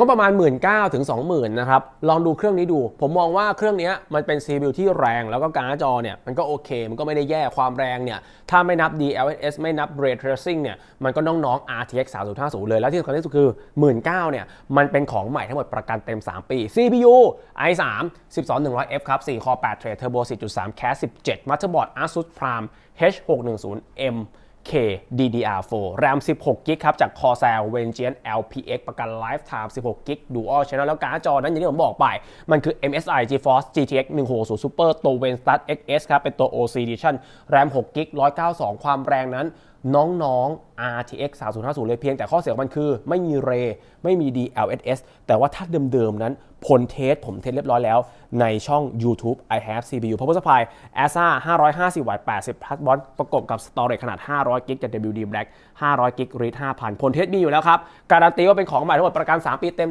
ก็ประมาณ 1 9ื่นถึง20,000นะครับ ลองดูเครื่องนี้ดู ผมมองว่าเครื่องนี้มันเป็น CPU ที่แรงแล้วก็การ์ดจอเนี่ยมันก็โอเค มันก็ไม่ได้แย่ความแรงเนี่ยถ้าไม่นับ DLSS ไม่นับ Ray Tracing เนี่ยมันก็น้องๆ RTX 3050 เลย แล้วที่สำคัญที่สุดคือ 19,000เนี่ยมันเป็นของใหม่ทั้งหมดประกันเต็ม 3 ปี CPU i3 12100F ครับ4 Core 8 Thread Turbo 4.3 Cache 17 Motherboard Asus Prime H610M K DDR4 RAM 16 g b ครับ จาก Corsair Vengeance LPX ประกัน Lifetime 16 g b Dual Channel แล้วการ์ดจอนั้นอย่างที่ผมบอกไป มันคือ MSI GeForce GTX 160 Super ตัว Venstart XS ครับ เป็นตัว OC Edition RAM 6 g b 192 ความแรงนั้นน้องๆ RTX 3050 เลยเพียงแต่ข้อเสียของมันคือ ไม่มี Ray ไม่มี DLSS แต่ว่าถ้าเดิมๆ นั้นผลเทสผมเทสเรียบร้อยแล้ว ในช่อง YouTube I have CPU Power Supply ASA 550 วัตต์80 plus w a t ประกบกับ Storage ขนาด 500 g b จาก WD Black 500 g b Read 5,000 ผลเทสมีอยู่แล้วครับ การันตีว่าเป็นของใหม่ทั้งหมดประกัน 3 ปีเต็ม